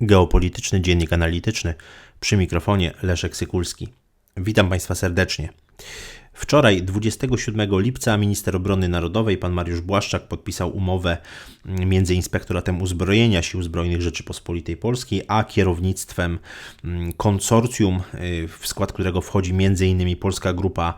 Geopolityczny Dziennik Analityczny przy mikrofonie Leszek Sykulski. Witam Państwa serdecznie. Wczoraj, 27 lipca, minister obrony narodowej, pan Mariusz Błaszczak, podpisał umowę między Inspektoratem Uzbrojenia Sił Zbrojnych Rzeczypospolitej Polskiej, a kierownictwem mm, konsorcjum, y, w skład którego wchodzi m.in. Polska Grupa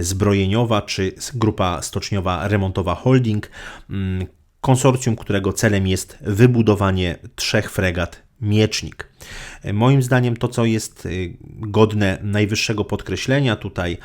Zbrojeniowa czy Grupa Stoczniowa Remontowa Holding. Mm, konsorcjum, którego celem jest wybudowanie trzech fregat Miecznik. Moim zdaniem to, co jest y, godne najwyższego podkreślenia tutaj,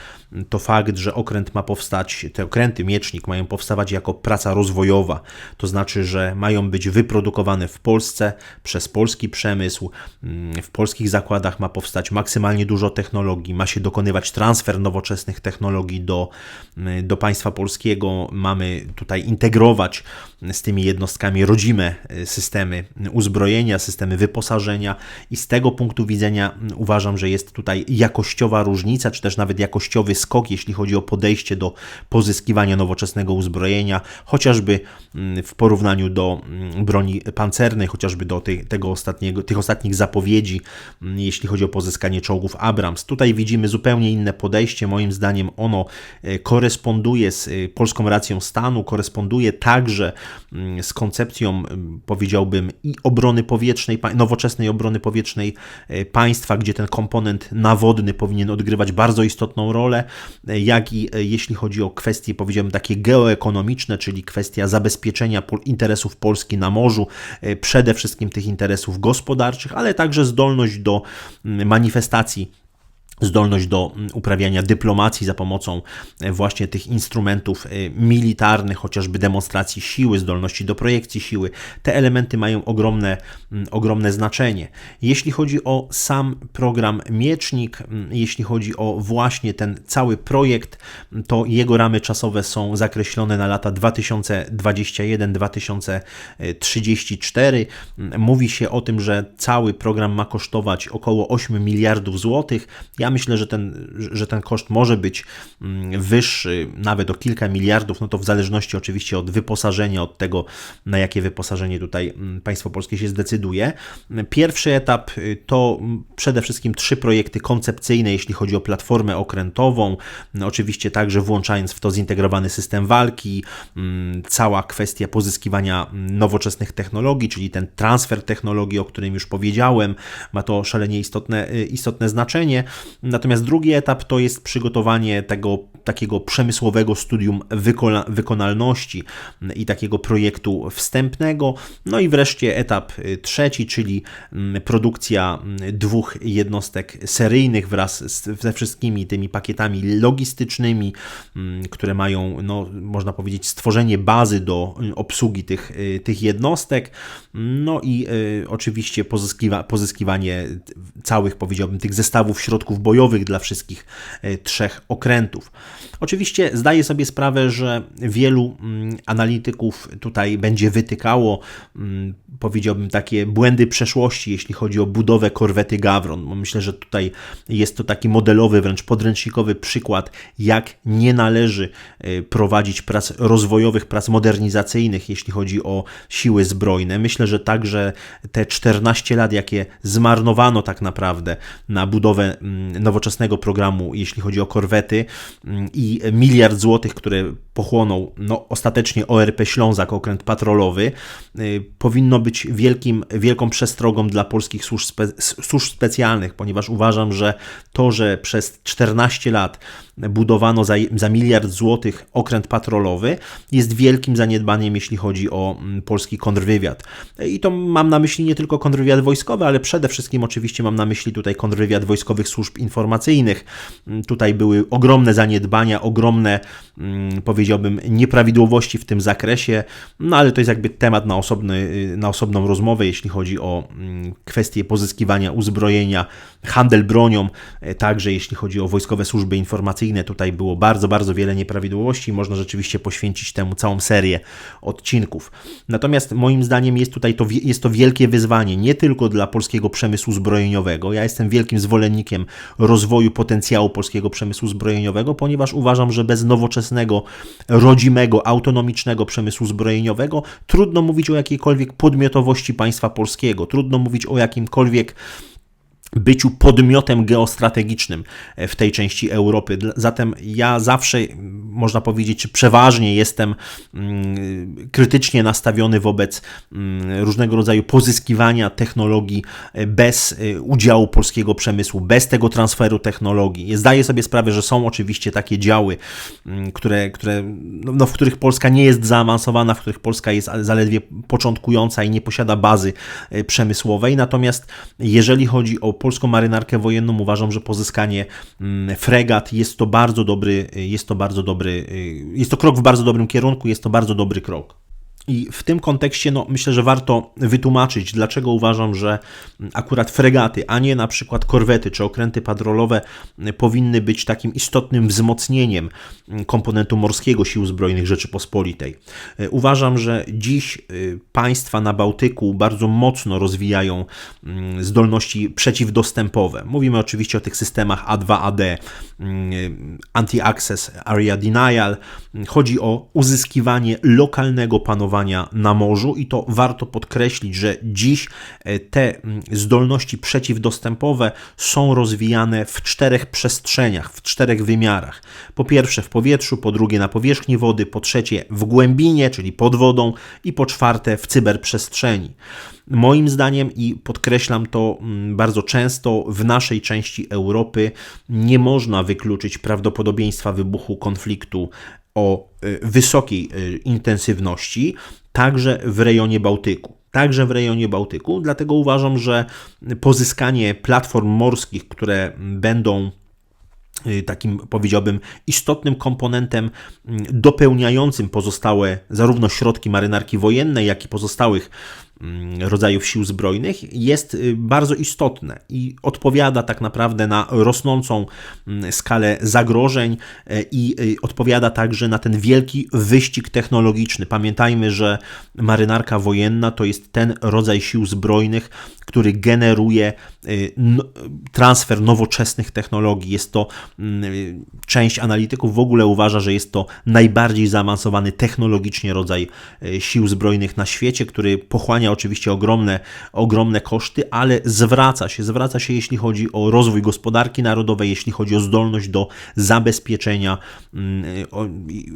to fakt, że okręt ma powstać, te okręty miecznik mają powstawać jako praca rozwojowa, to znaczy, że mają być wyprodukowane w Polsce przez polski przemysł, mm, w polskich zakładach ma powstać maksymalnie dużo technologii, ma się dokonywać transfer nowoczesnych technologii do, mm, do państwa polskiego, mamy tutaj integrować z tymi jednostkami rodzime y, systemy uzbrojenia, systemy wyposażenia i z tego punktu widzenia mm, uważam, że jest tutaj jakościowa różnica, czy też nawet jakościowy skok, jeśli chodzi o podejście do pozyskiwania nowoczesnego uzbrojenia, chociażby mm, w porównaniu do mm, broni pancernej, chociażby do tej, tego ostatniego, tych ostatnich zapowiedzi, jeśli chodzi o pozyskanie czołgów Abrams. Tutaj widzimy zupełnie inne podejście. Moim zdaniem ono e, koresponduje z e, polską racją stanu, koresponduje także z koncepcją, powiedziałbym, i obrony powietrznej, nowoczesnej obrony powietrznej E, państwa, gdzie ten komponent nawodny powinien odgrywać bardzo istotną rolę, e, jak i e, jeśli chodzi o kwestie, powiedziałbym, takie geoekonomiczne, czyli kwestia zabezpieczenia interesów Polski na morzu, przede wszystkim tych interesów gospodarczych, ale także zdolność do manifestacji zdolność do mm, uprawiania dyplomacji za pomocą e, właśnie tych instrumentów e, militarnych, chociażby demonstracji siły, zdolności do projekcji siły. Te elementy mają ogromne, mm, ogromne znaczenie. Jeśli chodzi o sam program Miecznik, mm, jeśli chodzi o właśnie ten cały projekt, to jego ramy czasowe są zakreślone na lata 2021-2034. Mówi się o tym, że cały program ma kosztować około 8 miliardów złotych. Ja myślę, że ten, że ten koszt może być mm, wyższy, nawet o kilka miliardów, no to w zależności oczywiście od wyposażenia, od tego, na jakie wyposażenie tutaj mm, państwo polskie się zdecyduje. Pierwszy etap y, to przede wszystkim trzy projekty koncepcyjne, jeśli chodzi o platformę okrętową, no oczywiście także włączając w to zintegrowany system walki, mm, cała kwestia pozyskiwania nowoczesnych technologii, czyli ten transfer technologii, o którym już powiedziałem, ma to szalenie istotne, y, istotne znaczenie. Natomiast drugi etap to jest przygotowanie tego takiego przemysłowego studium wykona wykonalności i takiego projektu wstępnego. No i wreszcie etap y, trzeci, czyli mm, produkcja mm, dwóch jednostek seryjnych wraz ze wszystkimi tymi pakietami logistycznymi, mm, które mają, no, można powiedzieć, stworzenie bazy do obsługi tych, y, tych jednostek. No i y, oczywiście pozyskiwa pozyskiwanie całych, powiedziałbym, tych zestawów środków bojowych dla wszystkich y, trzech okrętów. Oczywiście zdaję sobie sprawę, że wielu mm, analityków tutaj będzie wytykało, mm, powiedziałbym, takie błędy przeszłości, jeśli chodzi o budowę korwety Gawron. Myślę, że tutaj jest to taki modelowy, wręcz podręcznikowy przykład, jak nie należy y, prowadzić prac rozwojowych, prac modernizacyjnych, jeśli chodzi o siły zbrojne. Myślę, że także te 14 lat, jakie zmarnowano tak naprawdę na budowę mm, nowoczesnego programu, jeśli chodzi o korwety i miliard złotych, które pochłonął no, ostatecznie ORP Ślązak, okręt patrolowy, y, powinno być wielkim, wielką przestrogą dla polskich służb, spe, służb specjalnych, ponieważ uważam, że to, że przez 14 lat budowano za, za miliard złotych okręt patrolowy, jest wielkim zaniedbaniem, jeśli chodzi o mm, polski kontrwywiad. I to mam na myśli nie tylko kontrwywiad wojskowy, ale przede wszystkim oczywiście mam na myśli tutaj kontrwywiad wojskowych służb informacyjnych. Mm, tutaj były ogromne zaniedbania, ogromne, mm, powiedziałbym, nieprawidłowości w tym zakresie, no ale to jest jakby temat na, osobny, na osobną rozmowę, jeśli chodzi o kwestie pozyskiwania uzbrojenia, handel bronią, e, także jeśli chodzi o wojskowe służby informacyjne, Tutaj było bardzo, bardzo wiele nieprawidłowości. Można rzeczywiście poświęcić temu całą serię odcinków. Natomiast moim zdaniem jest tutaj to, jest to wielkie wyzwanie nie tylko dla polskiego przemysłu zbrojeniowego. Ja jestem wielkim zwolennikiem rozwoju potencjału polskiego przemysłu zbrojeniowego, ponieważ uważam, że bez nowoczesnego rodzimego, autonomicznego przemysłu zbrojeniowego, trudno mówić o jakiejkolwiek podmiotowości państwa polskiego, trudno mówić o jakimkolwiek byciu podmiotem geostrategicznym e, w tej części Europy. Zatem ja zawsze, można powiedzieć, przeważnie jestem mm, krytycznie nastawiony wobec mm, różnego rodzaju pozyskiwania technologii e, bez e, udziału polskiego przemysłu, bez tego transferu technologii. Zdaję sobie sprawę, że są oczywiście takie działy, mm, które, które, no, no w których Polska nie jest zaawansowana, w których Polska jest zaledwie początkująca i nie posiada bazy przemysłowej. Natomiast jeżeli chodzi o polską marynarkę wojenną uważam, że pozyskanie mm, fregat jest to bardzo dobry, jest to bardzo dobry, jest to krok w bardzo dobrym kierunku, jest to bardzo dobry krok. I w tym kontekście no, myślę, że warto wytłumaczyć, dlaczego uważam, że akurat fregaty, a nie na przykład korwety czy okręty patrolowe powinny być takim istotnym wzmocnieniem komponentu morskiego Sił Zbrojnych Rzeczypospolitej. Uważam, że dziś y, państwa na Bałtyku bardzo mocno rozwijają mm, zdolności przeciwdostępowe. Mówimy oczywiście o tych systemach A2AD, mm, Anti-Access Area Denial. Chodzi o uzyskiwanie lokalnego panowania na morzu i to warto podkreślić, że dziś e, te mm, zdolności przeciwdostępowe są rozwijane w czterech przestrzeniach, w czterech wymiarach. Po pierwsze w powietrzu, po drugie na powierzchni wody, po trzecie w głębinie, czyli pod wodą i po czwarte w cyberprzestrzeni. Moim zdaniem, i podkreślam to mm, bardzo często, w naszej części Europy nie można wykluczyć prawdopodobieństwa wybuchu konfliktu o y, wysokiej y, intensywności, także w rejonie Bałtyku. Także w rejonie Bałtyku, dlatego uważam, że pozyskanie platform morskich, które będą y, takim powiedziałbym istotnym komponentem dopełniającym pozostałe zarówno środki marynarki wojennej, jak i pozostałych rodzajów sił zbrojnych jest y, bardzo istotne i odpowiada tak naprawdę na rosnącą mm, skalę zagrożeń e, i y, odpowiada także na ten wielki wyścig technologiczny. Pamiętajmy, że marynarka wojenna to jest ten rodzaj sił zbrojnych, który generuje y, transfer nowoczesnych technologii. Jest to mm, część analityków w ogóle uważa, że jest to najbardziej zaawansowany technologicznie rodzaj sił zbrojnych na świecie, który pochłania oczywiście ogromne, ogromne koszty, ale zwraca się, zwraca się jeśli chodzi o rozwój gospodarki narodowej, jeśli chodzi o zdolność do zabezpieczenia mm,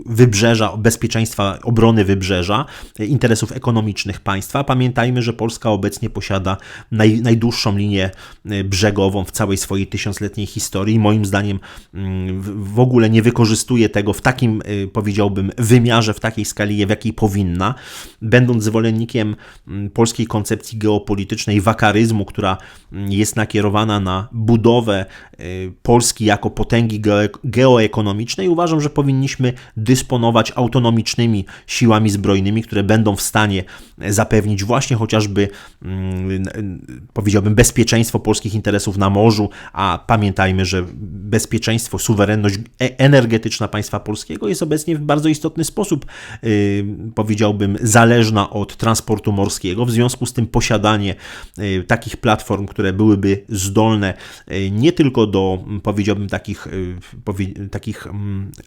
wybrzeża, bezpieczeństwa obrony wybrzeża, interesów ekonomicznych państwa. Pamiętajmy, że Polska obecnie posiada naj, najdłuższą linię y, brzegową w całej swojej tysiącletniej historii. Moim zdaniem mm, w ogóle nie wykorzystuje tego w takim, y, powiedziałbym, wymiarze, w takiej skali, w jakiej powinna. Będąc zwolennikiem mm, polskiej koncepcji geopolitycznej, wakaryzmu, która jest nakierowana na budowę y, Polski jako potęgi geoekonomicznej, uważam, że powinniśmy dysponować autonomicznymi siłami zbrojnymi, które będą w stanie zapewnić właśnie chociażby, mm, powiedziałbym, bezpieczeństwo polskich interesów na morzu, a pamiętajmy, że bezpieczeństwo, suwerenność e-, energetyczna państwa polskiego jest obecnie w bardzo istotny sposób, y, powiedziałbym, zależna od transportu morskiego w związku z tym posiadanie e, takich platform, które byłyby zdolne e, nie tylko do, powiedziałbym, takich, e, takich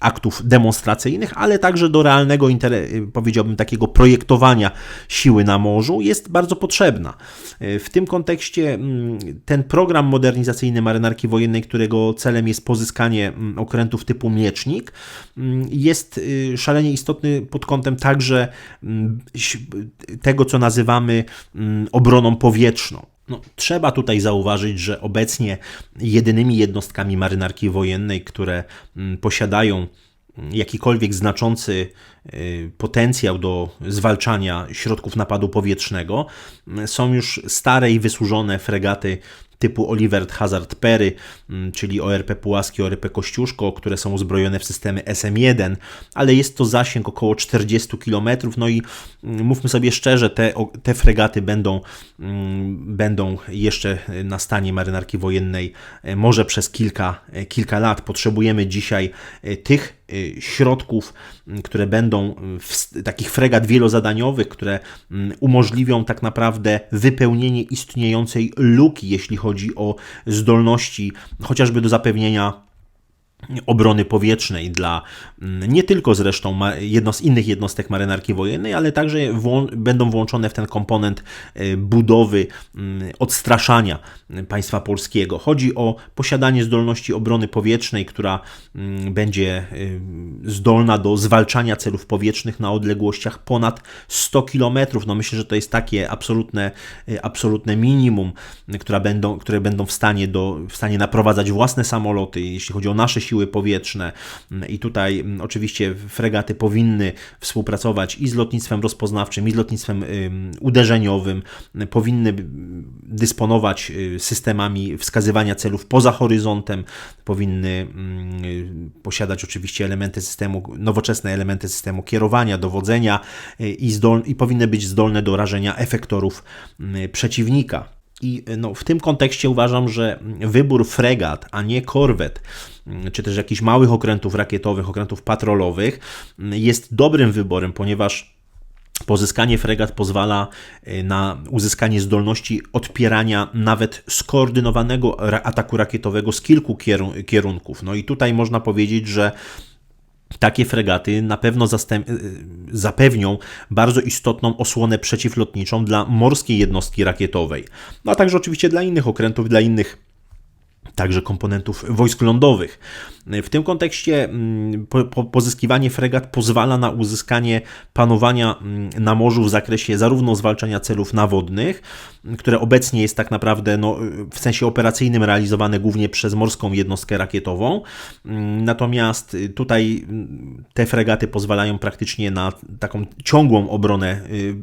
aktów demonstracyjnych, ale także do realnego, powiedziałbym, takiego projektowania siły na morzu, jest bardzo potrzebna. W tym kontekście ten program modernizacyjny marynarki wojennej, którego celem jest pozyskanie okrętów typu miecznik, jest szalenie istotny pod kątem także tego, co nazywamy nazywamy mm, obroną powietrzną. No, trzeba tutaj zauważyć, że obecnie jedynymi jednostkami marynarki wojennej, które mm, posiadają mm, jakikolwiek znaczący y, potencjał do zwalczania środków napadu powietrznego, są już stare i wysłużone fregaty typu Oliver Hazard Perry, mm, czyli ORP Pułaski, ORP Kościuszko, które są uzbrojone w systemy SM1, ale jest to zasięg około 40 km. No i mm, mówmy sobie szczerze, te, te fregaty będą, mm, będą jeszcze na stanie marynarki wojennej e, może przez kilka, e, kilka lat. Potrzebujemy dzisiaj e, tych środków, które będą w takich fregat wielozadaniowych, które umożliwią tak naprawdę wypełnienie istniejącej luki, jeśli chodzi o zdolności chociażby do zapewnienia obrony powietrznej dla mm, nie tylko zresztą jedno z innych jednostek marynarki wojennej, ale także będą włączone w ten komponent e, budowy mm, odstraszania państwa polskiego. Chodzi o posiadanie zdolności obrony powietrznej, która mm, będzie e, zdolna do zwalczania celów powietrznych na odległościach ponad 100 km. No myślę, że to jest takie absolutne, e, absolutne minimum, które będą, które będą w stanie, do, w stanie naprowadzać własne samoloty, jeśli chodzi o nasze siły powietrzne. I tutaj mm, oczywiście fregaty powinny współpracować i z lotnictwem rozpoznawczym, i z lotnictwem uderzeniowym, powinny dysponować y, systemami wskazywania celów poza horyzontem, powinny mm, posiadać oczywiście elementy systemu, nowoczesne elementy systemu kierowania, dowodzenia y, i, zdol, i powinny być zdolne do rażenia efektorów mm, przeciwnika. I no, w tym kontekście uważam, że wybór fregat, a nie korwet, czy też jakichś małych okrętów rakietowych, okrętów patrolowych, jest dobrym wyborem, ponieważ Pozyskanie fregat pozwala y, na uzyskanie zdolności odpierania nawet skoordynowanego ataku rakietowego z kilku kierunków. No i tutaj można powiedzieć, że takie fregaty na pewno y, zapewnią bardzo istotną osłonę przeciwlotniczą dla morskiej jednostki rakietowej, no a także oczywiście dla innych okrętów, dla innych także komponentów wojsk lądowych. W tym kontekście mm, pozyskiwanie fregat pozwala na uzyskanie panowania mm, na morzu w zakresie zarówno zwalczania celów nawodnych, które obecnie jest tak naprawdę no, w sensie operacyjnym realizowane głównie przez morską jednostkę rakietową. Mm, natomiast tutaj te fregaty pozwalają praktycznie na taką ciągłą obronę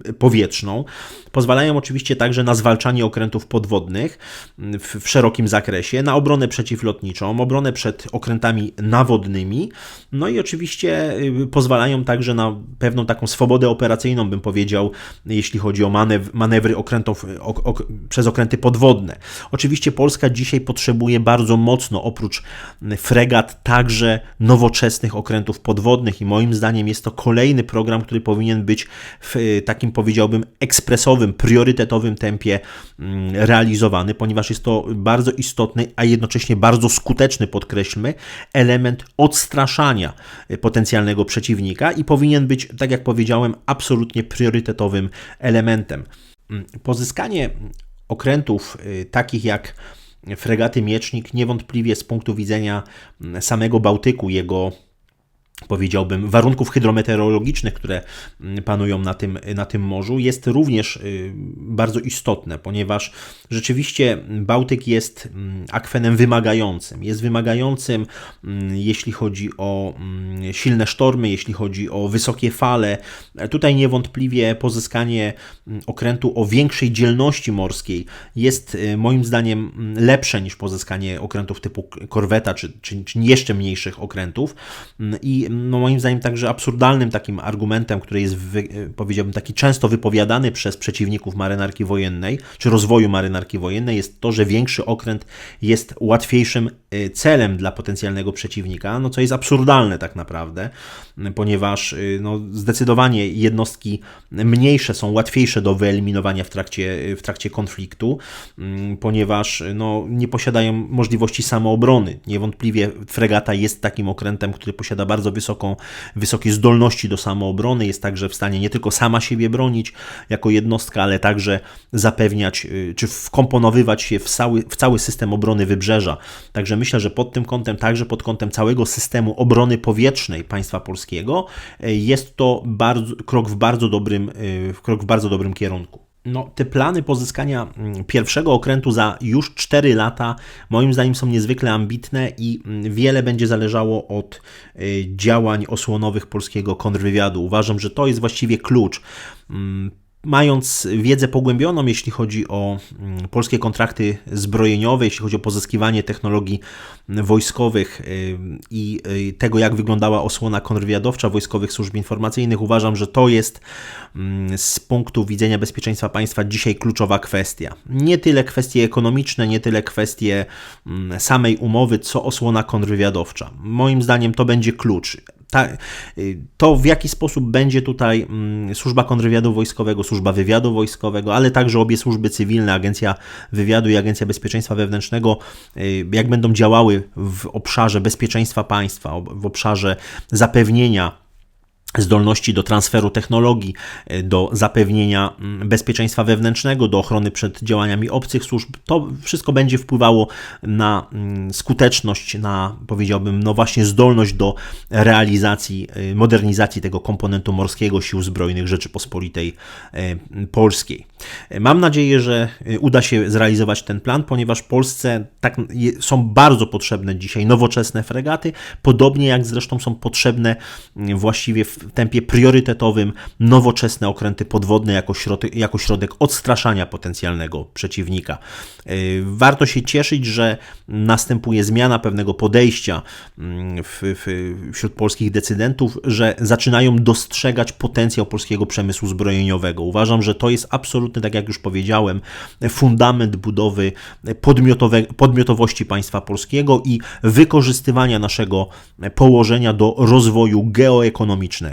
y, powietrzną. Pozwalają oczywiście także na zwalczanie okrętów podwodnych w, w szerokim zakresie, na obronę przeciwlotniczą, obronę przed okrętami nawodnymi, no i oczywiście y, pozwalają także na pewną taką swobodę operacyjną, bym powiedział, jeśli chodzi o manewr, manewry okrętów ok, ok, przez okręty podwodne. Oczywiście Polska dzisiaj potrzebuje bardzo mocno, oprócz fregat, także nowoczesnych okrętów podwodnych i moim zdaniem jest to kolejny program, który powinien być w y, takim, powiedziałbym, ekspresowym, priorytetowym tempie mm, realizowany, ponieważ jest to bardzo istotny, a jednocześnie bardzo skuteczny, podkreślmy, element odstraszania potencjalnego przeciwnika i powinien być, tak jak powiedziałem, absolutnie priorytetowym elementem. Pozyskanie okrętów y, takich jak fregaty Miecznik niewątpliwie z punktu widzenia samego Bałtyku, jego powiedziałbym, warunków hydrometeorologicznych, które mm, panują na tym, na tym morzu, jest również y, bardzo istotne, ponieważ rzeczywiście Bałtyk jest mm, akwenem wymagającym. Jest wymagającym, mm, jeśli chodzi o silne sztormy, jeśli chodzi o wysokie fale. Tutaj niewątpliwie pozyskanie okrętu o większej dzielności morskiej jest y, moim zdaniem lepsze niż pozyskanie okrętów typu korweta czy, czy, czy jeszcze mniejszych okrętów. I no moim zdaniem także absurdalnym takim argumentem, który jest, powiedziałbym, taki często wypowiadany przez przeciwników marynarki wojennej, czy rozwoju marynarki wojennej, jest to, że większy okręt jest łatwiejszym y, celem dla potencjalnego przeciwnika, no co jest absurdalne tak naprawdę, ponieważ y, no, zdecydowanie jednostki mniejsze są łatwiejsze do wyeliminowania w trakcie, w trakcie konfliktu, mm, ponieważ no, nie posiadają możliwości samoobrony. Niewątpliwie fregata jest takim okrętem, który posiada bardzo wysoką, wysokie zdolności do samoobrony, jest także w stanie nie tylko sama siebie bronić jako jednostka, ale także zapewniać y, czy wkomponowywać się w cały, w cały system obrony wybrzeża. Także myślę, że pod tym kątem, także pod kątem całego systemu obrony powietrznej państwa polskiego, y, jest to bardzo, krok w bardzo dobrym, y, krok w bardzo dobrym kierunku no, te plany pozyskania mm, pierwszego okrętu za już 4 lata, moim zdaniem, są niezwykle ambitne i mm, wiele będzie zależało od y, działań osłonowych polskiego kontrwywiadu. Uważam, że to jest właściwie klucz. Mając wiedzę pogłębioną, jeśli chodzi o mm, polskie kontrakty zbrojeniowe, jeśli chodzi o pozyskiwanie technologii wojskowych y, i y, tego, jak wyglądała osłona kontrwywiadowcza wojskowych służb informacyjnych, uważam, że to jest mm, z punktu widzenia bezpieczeństwa państwa dzisiaj kluczowa kwestia. Nie tyle kwestie ekonomiczne, nie tyle kwestie mm, samej umowy, co osłona kontrwywiadowcza. Moim zdaniem to będzie klucz ta, y, to w jaki sposób będzie tutaj mm, służba kontrwywiadu wojskowego, służba wywiadu wojskowego, ale także obie służby cywilne, Agencja Wywiadu i Agencja Bezpieczeństwa Wewnętrznego, y, jak będą działały w obszarze bezpieczeństwa państwa, w obszarze zapewnienia zdolności do transferu technologii, e, do zapewnienia mm, bezpieczeństwa wewnętrznego, do ochrony przed działaniami obcych służb. To wszystko będzie wpływało na mm, skuteczność, na powiedziałbym, no właśnie zdolność do realizacji, e, modernizacji tego komponentu morskiego Sił Zbrojnych Rzeczypospolitej e, Polskiej. Mam nadzieję, że uda się zrealizować ten plan, ponieważ Polsce tak, są bardzo potrzebne dzisiaj nowoczesne fregaty, podobnie jak zresztą są potrzebne właściwie w w tempie priorytetowym nowoczesne okręty podwodne jako środek, jako środek odstraszania potencjalnego przeciwnika. Y, warto się cieszyć, że następuje zmiana pewnego podejścia mm, w, w, wśród polskich decydentów, że zaczynają dostrzegać potencjał polskiego przemysłu zbrojeniowego. Uważam, że to jest absolutny, tak jak już powiedziałem, fundament budowy podmiotowości państwa polskiego i wykorzystywania naszego położenia do rozwoju geoekonomicznego.